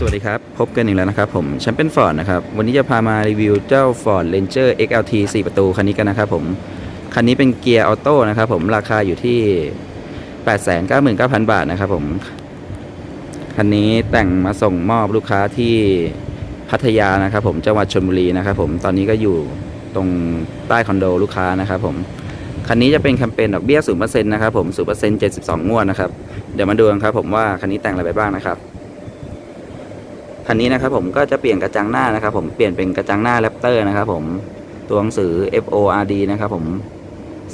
สวัสดีครับ พบกันอีกแล้วนะครับผมแชมเปี้ยนฟอร์ดนะครับ วันนี้จะพามารีวิวเจ้า Ford Ranger XLT 4 ประตู คันนี้กันนะครับผม คันนี้เป็นเกียร์ออโต้นะครับผมราคาอยู่ที่ 899,000 บาทนะครับผม คันนี้แต่งมาส่งมอบลูกค้าที่พัทยานะครับผมจังหวัดชลบุรีนะครับผมตอนนี้ก็อยู่ตรงใต้คอนโดลูกค้านะครับผมคันนี้จะเป็นแคมเปญดอกเบี้ย0%นะครับผม0% 72 งวดนะครับเดี๋ยวมาดูกันครับผมว่าคันนี้แต่งอะไรไปบ้างนะครับ คันนี้นะครับผมก็จะเปลี่ยนกระจังหน้านะครับผมเปลี่ยนเป็นกระจังหน้าแรปเตอร์นะครับผมตัวหนังสือ FORD นะครับผม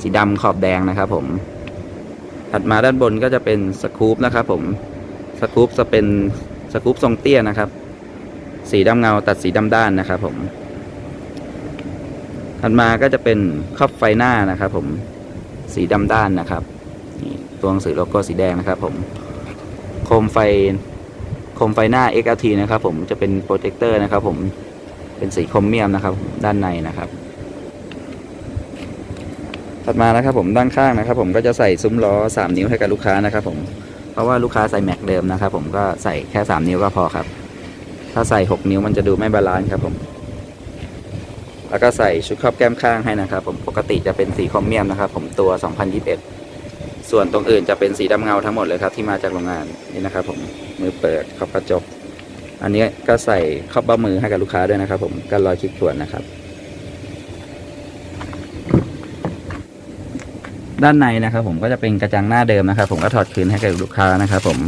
สีดำขอบแดงนะครับผมถัดมาด้านบนก็จะเป็นสกู๊ปนะครับผมสกู๊ปจะเป็นสกู๊ปทรงเตี้ยนะครับ สีดำเงาตัดสีดำด้านนะครับผมถัดมาก็จะเป็นครอบไฟหน้านะครับผมสีดำด้านนะครับนี่ตัวหนังสือโลโก้สีแดงนะครับผม โคมไฟ คมไฟหน้า XLT นะครับผมจะเป็นโปรเจคเตอร์นะครับผมเป็นสีโครเมียมนะครับด้านในนะครับ ถัดมานะครับผมด้านข้างนะครับ ผมก็จะใส่ซุ้มล้อ 3 นิ้วให้กับลูกค้านะครับผมเพราะว่าลูกค้าใส่แม็กเดิมนะครับผมก็ใส่แค่ 3 นิ้วก็พอครับ ถ้าใส่ 6 นิ้วมันจะดูไม่บาลานซ์ครับผมแล้วก็ใส่ชุดครอบแก้มข้างให้นะครับ ผมปกติจะเป็นสีโครเมียมนะครับ ผมตัว 2021 ส่วนตรงอื่นจะเป็นสีดำเงาทั้งหมดเลยครับที่มาจากโรงงานนี่นะครับผมมือเปิดขอบกระจก อันนี้ก็ใส่ครอบเบ้ามือให้กับลูกค้าด้วยนะครับ ผมกันรอยคลิกทวนนะครับ ด้านในนะครับ ผมก็จะเป็นกระจังหน้าเดิมนะครับ ผมก็ถอดคืนให้กับลูกค้านะครับ ผม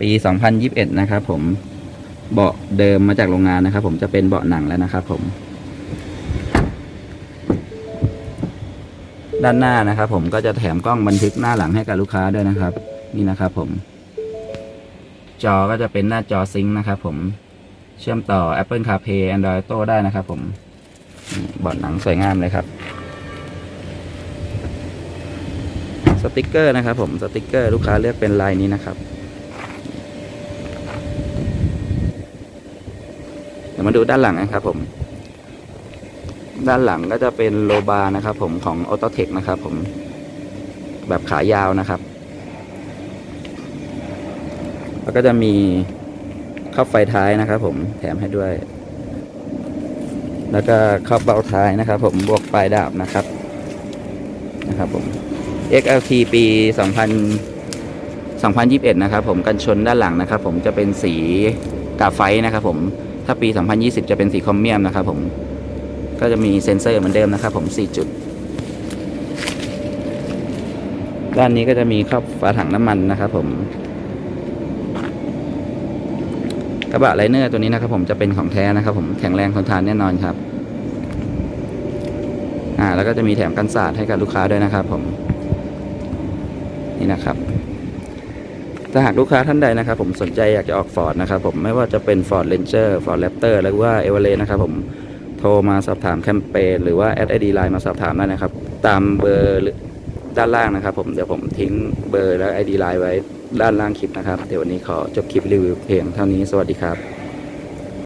ปี 2021 นะครับ ผมเบาะเดิมมาจากโรงงานนะครับ ผมจะเป็นเบาะหนังแล้วนะครับ ผม ด้านหน้านะครับ ผมก็จะแถมกล้องบันทึกหน้าหลังให้กับลูกค้าด้วยนะครับ นี่นะครับ ผม จอก็จะเป็นหน้าจอซิงค์นะครับ ผมเชื่อมต่อ Apple CarPlay Android Auto ได้นะครับ ผมนี่เบอดหนังสวยงามเลยครับ สติกเกอร์นะครับ ผมสติกเกอร์ลูกค้าเลือกเป็นลายนี้นะครับเดี๋ยวมาดูด้านหลังนะครับ ผม ด้านหลังก็จะเป็นโลบานะครับ ผมของ a u t o t e c h นะครับ ผมแบบขายาวนะครับ แล้วก็จะมีครอบไฟท้ายนะครับ ผมแถมให้ด้วย แล้วก็ครอบเบาท้ายนะครับ ผมบวกปลายดาบนะครับนะครับผม XLT ปี 2000 2021 นะครับผมกันชนด้านหลังนะครับ ผมจะเป็นสีกาไฟนะครับ ผมถ้าปี 2020 จะเป็นสีคอมเมียมนะครับ ผม ก็จะมีเซ็นเซอร์เหมือนเดิมนะครับ ผม 4 จุด ด้านนี้ก็จะมีครอบฝาถังน้ำมันนะครับผม กระบะไลเนอร์ตัวนี้นะครับ ผมจะเป็นของแท้นะครับ ผมแข็งแรงทนทานแน่นอนครับ อ่า แล้วก็จะมีแถมกันศาสตร์ให้กับลูกค้าด้วยนะครับ ผม นี่นะครับถ้าหากลูกค้าท่านใดนะครับ ผมสนใจอยากจะออกฟอร์ดนะครับ ผมไม่ว่าจะเป็น Ford Ranger Ford Raptor หรือว่า e v e r e s t นะครับผม โทรมาสอบถามแคมเปญหรือว่าแอดไอดีไลน์มาสอบถามได้นะครับ ตามเบอร์ด้านล่างนะครับ ผมเดี๋ยวผมทิ้งเบอร์และไอดีไลน์ไว้ด้านล่างคลิปนะครับ เดี๋ยววันนี้ขอจบคลิปรีวิวเพียงเท่านี้สวัสดีครับ